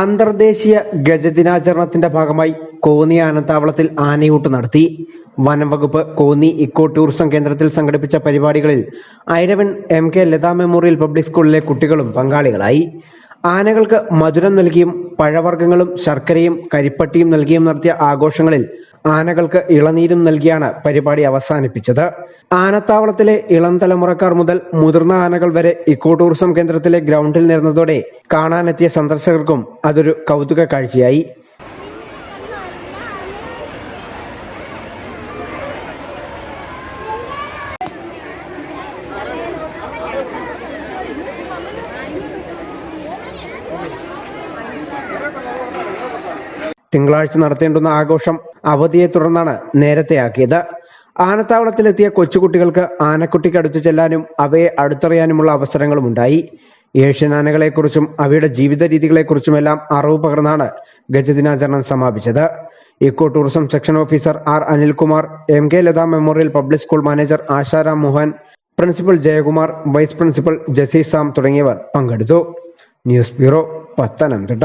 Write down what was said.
അന്തർദേശീയ ഗജദിനാചരണത്തിന്റെ ഭാഗമായി കോന്നി ആനത്താവളത്തിൽ ആനയൂട്ട് നടത്തി. വനം വകുപ്പ് കോന്നി ഇക്കോ ടൂറിസം കേന്ദ്രത്തിൽ സംഘടിപ്പിച്ച പരിപാടികളിൽ Airavan M K Latha memorial public സ്കൂളിലെ കുട്ടികളും പങ്കാളികളായി. ആനകൾക്ക് മധുരം നൽകിയും പഴവർഗങ്ങളും ശർക്കരയും കരിപ്പട്ടിയും നൽകിയും നടത്തിയ ആഘോഷങ്ങളിൽ ആനകൾക്ക് ഇളനീരും നൽകിയാണ് പരിപാടി അവസാനിപ്പിച്ചത്. ആനത്താവളത്തിലെ ഇളം തലമുറക്കാർ മുതൽ മുതിർന്ന ആനകൾ വരെ ഇക്കോ ടൂറിസം കേന്ദ്രത്തിലെ ഗ്രൗണ്ടിൽ നിരന്നതോടെ കാണാനെത്തിയ സന്ദർശകർക്കും അതൊരു കൗതുക കാഴ്ചയായി. തിങ്കളാഴ്ച നടത്തേണ്ടുന്ന ആഘോഷം അവധിയെ തുടർന്നാണ് നേരത്തെയാക്കിയത്. ആനത്താവളത്തിലെത്തിയ കൊച്ചുകുട്ടികൾക്ക് ആനക്കുട്ടിക്ക് അടുത്തു ചെല്ലാനും അവയെ അടുത്തറിയാനുമുള്ള അവസരങ്ങളും ഉണ്ടായി ഏഷ്യൻ ആനകളെക്കുറിച്ചും അവയുടെ ജീവിത രീതികളെക്കുറിച്ചുമെല്ലാം അറിവ് പകർന്നാണ് ഗജദിനാചരണം സമാപിച്ചത്. Eco tourism section officer R Anilkumar M K Latha memorial public school manager Asharam Mohan principal Jayakumar vice principal ജസീസാം തുടങ്ങിയവർ പങ്കെടുത്തു. News bureau Pathanamthitta.